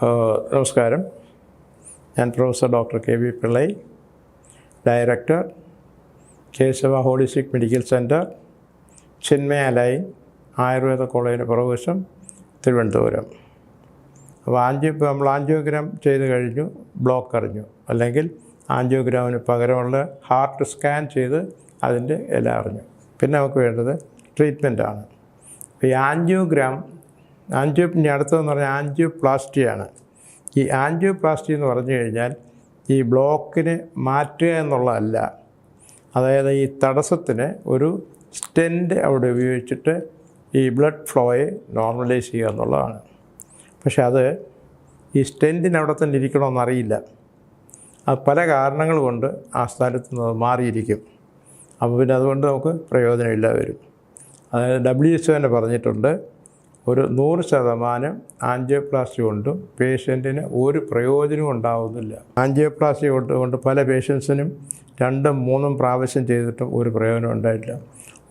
നമസ്കാരം. ഞാൻ professor doctor K V Pillai director Keshava holistic medical centre Chinmaya lane Ayurveda കോളേജിന് പുറകുവശം തിരുവനന്തപുരം. അപ്പോൾ ആൻജിയോ നമ്മൾ ആൻജിയോഗ്രാം ചെയ്ത് കഴിഞ്ഞു ബ്ലോക്ക് അറിഞ്ഞു. അല്ലെങ്കിൽ ആൻജിയോഗ്രാമിന് പകരമുള്ള ഹാർട്ട് സ്കാൻ ചെയ്ത് അതിന്റെ എല്ലാം അറിഞ്ഞു. പിന്നെ നമുക്ക് വേണ്ടത് ട്രീറ്റ്മെന്റാണ് ഈ ആൻജിയോഗ്രാം ആൻജിയോ ഇനി അടുത്തതെന്ന് പറഞ്ഞാൽ ആൻജിയോപ്ലാസ്റ്റിയാണ്. ഈ ആൻജിയോപ്ലാസ്റ്റി എന്ന് പറഞ്ഞു കഴിഞ്ഞാൽ ഈ ബ്ലോക്കിനെ മാറ്റുക എന്നുള്ളതല്ല. അതായത് ഈ തടസ്സത്തിന് ഒരു സ്റ്റെന്റ് അവിടെ ഉപയോഗിച്ചിട്ട് ഈ ബ്ലഡ് ഫ്ലോയെ നോർമലൈസ് ചെയ്യുക എന്നുള്ളതാണ്. പക്ഷെ അത് ഈ സ്റ്റെന്റിന് അവിടെ തന്നെ ഇരിക്കണമെന്നറിയില്ല അത് പല കാരണങ്ങൾ കൊണ്ട് ആ സ്ഥലത്ത് നിന്ന് മാറിയിരിക്കും. അപ്പോൾ പിന്നെ അതുകൊണ്ട് നമുക്ക് പ്രയോജനമില്ല വരും. അതായത് ഡബ്ല്യു എച്ച് തന്നെ പറഞ്ഞിട്ടുണ്ട്. ഒരു നൂറ് ശതമാനം ആൻജിയോപ്ലാസ്റ്റി കൊണ്ടും പേഷ്യന്റിന് ഒരു പ്രയോജനവും ഉണ്ടാവുന്നില്ല. ആൻജിയോപ്ലാസ്റ്റി കൊണ്ട് കൊണ്ട് പല പേഷ്യൻസിനും രണ്ടും മൂന്നും പ്രാവശ്യം ചെയ്തിട്ടും ഒരു പ്രയോജനം ഉണ്ടായിട്ടില്ല.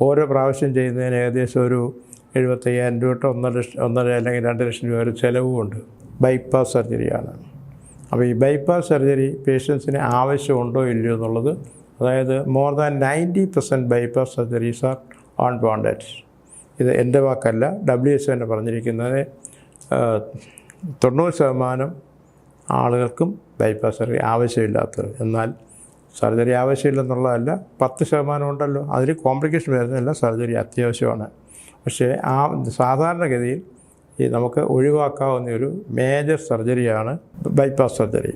ഓരോ പ്രാവശ്യം ചെയ്യുന്നതിന് ഏകദേശം ഒരു എഴുപത്തയ്യായിരം രൂപ തൊട്ട് ഒന്നര ലക്ഷം ഒന്നര അല്ലെങ്കിൽ രണ്ട് ലക്ഷം രൂപ വരെ ചിലവുമുണ്ട്. ബൈപ്പാസ് സർജറിയാണ്. അപ്പോൾ ഈ ബൈപ്പാസ് സർജറി പേഷ്യൻസിന് ആവശ്യമുണ്ടോ ഇല്ലയോ എന്നുള്ളത് അതായത് more than ninety percent bypass surgeries are on bonded ഇത് എന്റെ വാക്കല്ല ഡബ്ല്യു എച്ച് തന്നെ പറഞ്ഞിരിക്കുന്നത്. തൊണ്ണൂറ് ശതമാനം ആളുകൾക്കും ബൈപ്പാസ് സർജറി ആവശ്യമില്ലാത്തത്. എന്നാൽ സർജറി ആവശ്യമില്ലെന്നുള്ളതല്ല പത്ത് ശതമാനം ഉണ്ടല്ലോ. അതിൽ കോംപ്ലിക്കേഷൻ വരുന്നില്ല സർജറി അത്യാവശ്യമാണ്. പക്ഷേ ആ സാധാരണഗതിയിൽ ഈ നമുക്ക് ഒഴിവാക്കാവുന്ന ഒരു മേജർ സർജറിയാണ് ബൈപ്പാസ് സർജറി.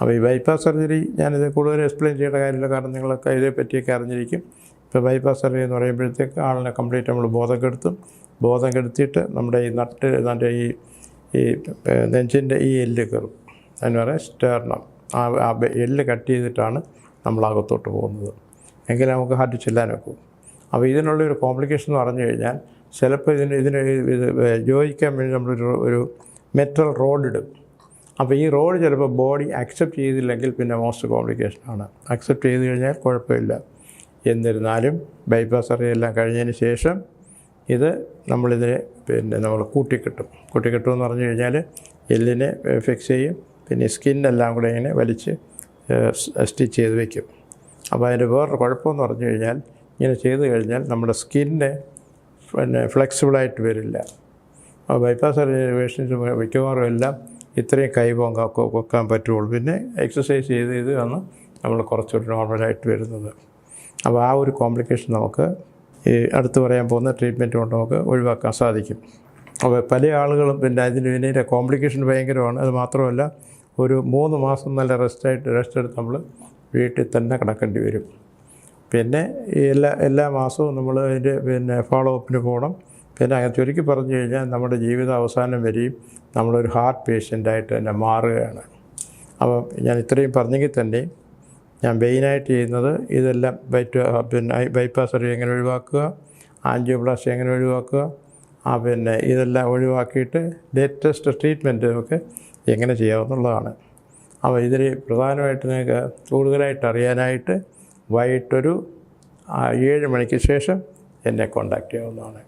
അപ്പോൾ ഈ ബൈപ്പാസ് സർജറി ഞാനിത് കൂടുതൽ എക്സ്പ്ലെയിൻ ചെയ്യേണ്ട കാര്യമില്ല കാരണം നിങ്ങളൊക്കെ ഇതേപ്പറ്റിയൊക്കെ അറിഞ്ഞിരിക്കും. ഇപ്പോൾ ബൈപ്പാസ് സർജറി എന്ന് പറയുമ്പോഴത്തേക്ക് ആളിനെ കംപ്ലീറ്റ് നമ്മൾ ബോധം കെടുത്തും ബോധം കെടുത്തിയിട്ട് നമ്മുടെ ഈ നട്ട് നമ്മുടെ ഈ ഈ നെഞ്ചിന്റെ ഈ എല്ല് കയറും. അതിന് പറയാം സ്റ്റേർണം ആ ആ എല്ല് കട്ട് ചെയ്തിട്ടാണ് നമ്മൾ അകത്തോട്ട് പോകുന്നത്. എങ്കിൽ നമുക്ക് ഹാർട്ട് ചെല്ലാനൊക്കെ അപ്പോൾ ഇതിനുള്ളൊരു കോംപ്ലിക്കേഷൻ എന്ന് പറഞ്ഞു കഴിഞ്ഞാൽ ചിലപ്പോൾ ഇതിന് ഇതിന് ഇത് യോജിക്കാൻ വേണ്ടി നമ്മളൊരു ഒരു മെറ്റൽ റോഡ് ഇടും. അപ്പോൾ ഈ റോഡ് ചിലപ്പോൾ ബോഡി അക്സെപ്റ്റ് ചെയ്തില്ലെങ്കിൽ പിന്നെ മോസ്റ്റ് കോംപ്ലിക്കേഷനാണ് അക്സെപ്റ്റ് ചെയ്ത് കഴിഞ്ഞാൽ കുഴപ്പമില്ല. എന്നിരുന്നാലും ബൈപ്പാസ് സർജറി എല്ലാം കഴിഞ്ഞതിന് ശേഷം ഇത് നമ്മളിതിനെ പിന്നെ നമ്മൾ കൂട്ടിക്കെട്ടും. കൂട്ടിക്കിട്ടുമെന്ന് പറഞ്ഞു കഴിഞ്ഞാൽ എല്ലിനെ ഫിക്സ് ചെയ്യും. പിന്നെ സ്കിന്നെല്ലാം കൂടെ ഇങ്ങനെ വലിച്ച് സ്റ്റിച്ച് ചെയ്ത് വയ്ക്കും അപ്പോൾ അതിന്റെ വേറൊരു കുഴപ്പമെന്ന് പറഞ്ഞു കഴിഞ്ഞാൽ ഇങ്ങനെ ചെയ്ത് കഴിഞ്ഞാൽ നമ്മുടെ സ്കിന്നെ പിന്നെ ഫ്ലെക്സിബിളായിട്ട് വരില്ല. അപ്പോൾ ബൈപ്പാസ് സർജറി പേഷ്യൻസ് മിക്കവാറും എല്ലാം ഇത്രയും കൈ പൊക്കാൻ പറ്റുള്ളൂ. പിന്നെ എക്സസൈസ് ചെയ്ത് ചെയ്ത് വന്ന് നമ്മൾ കുറച്ചുകൂടി നോർമലായിട്ട് വരുന്നത്. അപ്പോൾ ആ ഒരു കോംപ്ലിക്കേഷൻ നമുക്ക് ഈ അടുത്ത് പറയാൻ പോകുന്ന ട്രീറ്റ്മെന്റ് കൊണ്ട് നമുക്ക് ഒഴിവാക്കാൻ സാധിക്കും. അപ്പോൾ പല ആളുകളും പിന്നെ അതിന് പിന്നെ കോംപ്ലിക്കേഷൻ ഭയങ്കരമാണ്. അത് മാത്രമല്ല ഒരു മൂന്ന് മാസം നല്ല റെസ്റ്റായിട്ട് റെസ്റ്റ് എടുത്ത് നമ്മൾ വീട്ടിൽ തന്നെ കിടക്കേണ്ടി വരും. പിന്നെ എല്ലാ എല്ലാ മാസവും നമ്മൾ അതിന്റെ പിന്നെ ഫോളോ അപ്പിന് പോകണം. പിന്നെ ചുരുക്കി പറഞ്ഞു കഴിഞ്ഞാൽ നമ്മുടെ ജീവിത അവസാനം വരെയും നമ്മളൊരു ഹാർട്ട് പേഷ്യന്റായിട്ട് തന്നെ മാറുകയാണ്. അപ്പം ഞാൻ ഇത്രയും പറഞ്ഞെങ്കിൽ തന്നെ ഞാൻ മെയിനായിട്ട് ചെയ്യുന്നത് ഇതെല്ലാം ബൈറ്റ് പിന്നെ ബൈപ്പാസ് സർജറി എങ്ങനെ ഒഴിവാക്കുക ആൻജിയോപ്ലാസ്റ്റി എങ്ങനെ ഒഴിവാക്കുക ആ പിന്നെ ഇതെല്ലാം ഒഴിവാക്കിയിട്ട് ലേറ്റസ്റ്റ് ട്രീറ്റ്മെന്റ് നമുക്ക് എങ്ങനെ ചെയ്യാവുന്നതാണ് അപ്പോൾ ഇതിൽ പ്രധാനമായിട്ട് നിങ്ങൾക്ക് കൂടുതലായിട്ട് അറിയാനായിട്ട് വൈകിട്ടൊരു ഏഴ് മണിക്ക് ശേഷം എന്നെ കോണ്ടാക്ട് ചെയ്യാവുന്നതാണ്.